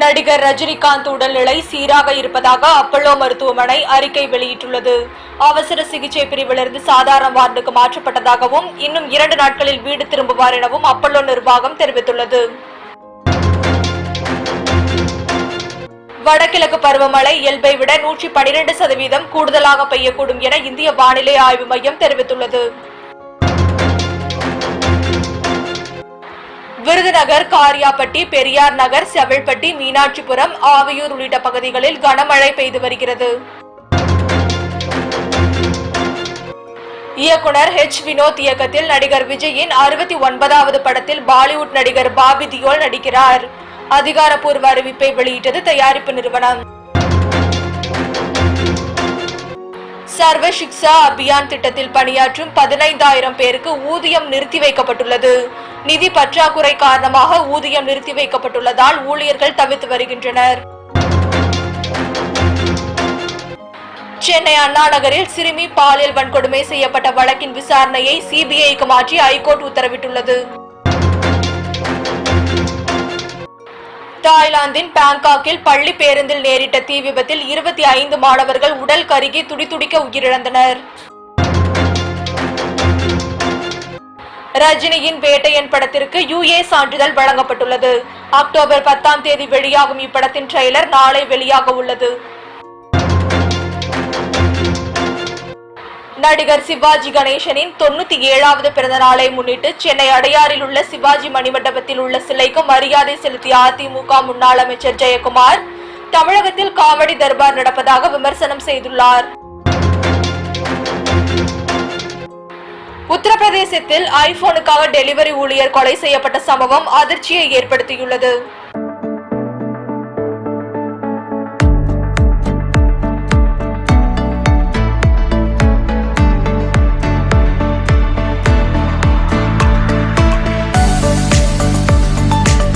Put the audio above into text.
நடிகர் ரஜினிகாந்த் உடல்நிலை சீராக இருப்பதாக அப்பல்லோ மருத்துவமனை அறிக்கை வெளியிட்டுள்ளது. அவசர சிகிச்சை பிரிவிலிருந்து சாதாரண வார்டுக்கு மாற்றப்பட்டதாகவும் இன்னும் இரண்டு நாட்களில் வீடு திரும்புவார் எனவும் அப்பல்லோ நிர்வாகம் தெரிவித்துள்ளது. வடகிழக்கு பருவமழை இயல்பை விட நூற்றி பனிரெண்டு சதவீதம் கூடுதலாக பெய்யக்கூடும் என இந்திய வானிலை ஆய்வு மையம் தெரிவித்துள்ளது. விருதுநகர் காரியாபட்டி பெரியார் நகர் செவல்பட்டி மீனாட்சிபுரம் ஆவியூர் உள்ளிட்ட பகுதிகளில் கனமழை பெய்து வருகிறது. இயக்குனர் ஹெச் வினோத் இயக்கத்தில் நடிகர் விஜயின் அறுபத்தி ஒன்பதாவது படத்தில் பாலிவுட் நடிகர் பாபி தியோல் நடிக்கிறார். அதிகாரப்பூர்வ அறிவிப்பை வெளியிட்டது தயாரிப்பு நிறுவனம். சர்வ சிக்ஷா அபியான் திட்டத்தில் பணியாற்றும் பதினைந்தாயிரம் பேருக்கு ஊதியம் நிறுத்தி வைக்கப்பட்டுள்ளது. நிதி பற்றாக்குறை காரணமாக ஊதியம் நிறுத்தி வைக்கப்பட்டுள்ளதால் ஊழியர்கள் தவிர்த்து வருகின்றனர். சென்னை அண்ணா நகரில் சிறுமி பாலியல் வன்கொடுமை செய்யப்பட்ட வழக்கின் விசாரணையை சிபிஐக்கு மாற்றி ஐகோர்ட் உத்தரவிட்டுள்ளது. தாய்லாந்தின் பாங்காக்கில் பள்ளி பேருந்தில் நேரிட்ட தீ விபத்தில் இருபத்தி ஐந்து மாணவர்கள் உடல் கருகி துடிதுடிக்க உயிரிழந்தனர். ரஜினியின் வேட்டையன் படத்திற்கு யுஏ சான்றிதழ் வழங்கப்பட்டுள்ளது. அக்டோபர் பத்தாம் தேதி வெளியாகும் இப்படத்தின் ட்ரெய்லர் நாளை வெளியாக உள்ளது. நடிகர் சிவாஜி கணேசனின் தொண்ணூத்தி ஏழாவது பிறந்த நாளை முன்னிட்டு சென்னை அடையாறில் உள்ள சிவாஜி மணிமண்டபத்தில் உள்ள சிலைக்கு மரியாதை செலுத்திய அதிமுக முன்னாள் அமைச்சர் ஜெயக்குமார் தமிழகத்தில் காமெடி தர்பார் நடப்பதாக விமர்சனம் செய்துள்ளார். உத்தரப்பிரதேசத்தில் ஐபோனுக்காக டெலிவரி ஊழியர் கொலை செய்யப்பட்ட சம்பவம் அதிர்ச்சியை ஏற்படுத்தியுள்ளது.